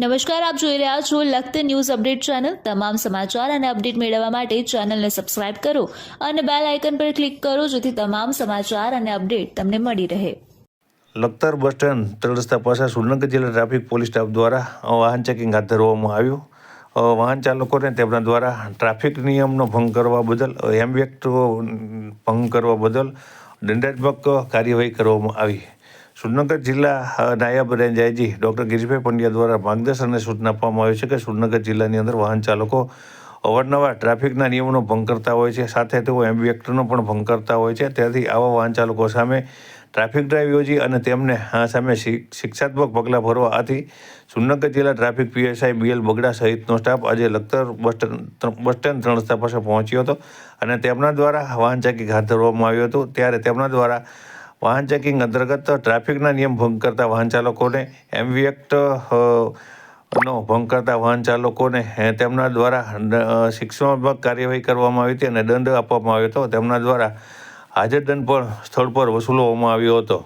નમસ્કાર, આપ જોઈ રહ્યા છો લખત ન્યૂઝ અપડેટ ચેનલ. તમામ સમાચાર અને અપડેટ મેળવવા માટે ચેનલને સબસ્ક્રાઇબ કરો અને બેલ આઇકન પર ક્લિક કરો જેથી તમામ સમાચાર અને અપડેટ તમને મળી રહે. લખતર બસ સ્ટેન્ડ ત્રણ રસ્તા પાસે સુરનગર જિલ્લા ટ્રાફિક પોલીસ સ્ટાફ દ્વારા વાહન ચેકિંગ હાથ ધરવામાં આવ્યું. વાહન ચાલકોને તેમના દ્વારા ટ્રાફિક નિયમનો ભંગ કરવા બદલ એમ વ્યક્ત ભંગ કરવા બદલ દંડાત્મક કાર્યવાહી કરવામાં આવી. સુરનગર જિલ્લા નાયબ range IG doctor Girishbhai Pandya દ્વારા માર્ગદર્શન અને સૂચના આપવામાં આવી છે કે સુરનગર જિલ્લાની અંદર વાહન ચાલકો અવારનવાર ટ્રાફિકના નિયમોનો ભંગ કરતા હોય છે. સાથે તેઓ એમ વ્યક્તિનો પણ ભંગ કરતા હોય છે. ત્યાંથી આવા વાહન ચાલકો સામે ટ્રાફિક ડ્રાઈવ યોજી અને તેમને આ સામે શિક- શિક્ષાત્મક પગલાં ભરવા. આથી સુરનગર જિલ્લા ટ્રાફિક પીએસઆઈ બીએલ બગડા સહિતનો સ્ટાફ આજે Lakhtar bus stand bus stand ત્રણ રસ્તા પાસે પહોંચ્યો હતો અને તેમના દ્વારા વાહન ચાકી હાથ ધરવામાં આવ્યું હતું. ત્યારે તેમના દ્વારા વાહન ચેકિંગ અંતર્ગત ટ્રાફિકના નિયમ ભંગ કરતા વાહન ચાલકોને એમવી એક્ટ નો ભંગ કરતા વાહન ચાલકોને તેમના દ્વારા શિક્ષણાત્મક કાર્યવાહી કરવામાં આવી હતી અને દંડ આપવામાં આવ્યો હતો. તેમના દ્વારા હાજર દંડ પણ સ્થળ પર વસૂલવામાં આવ્યો હતો.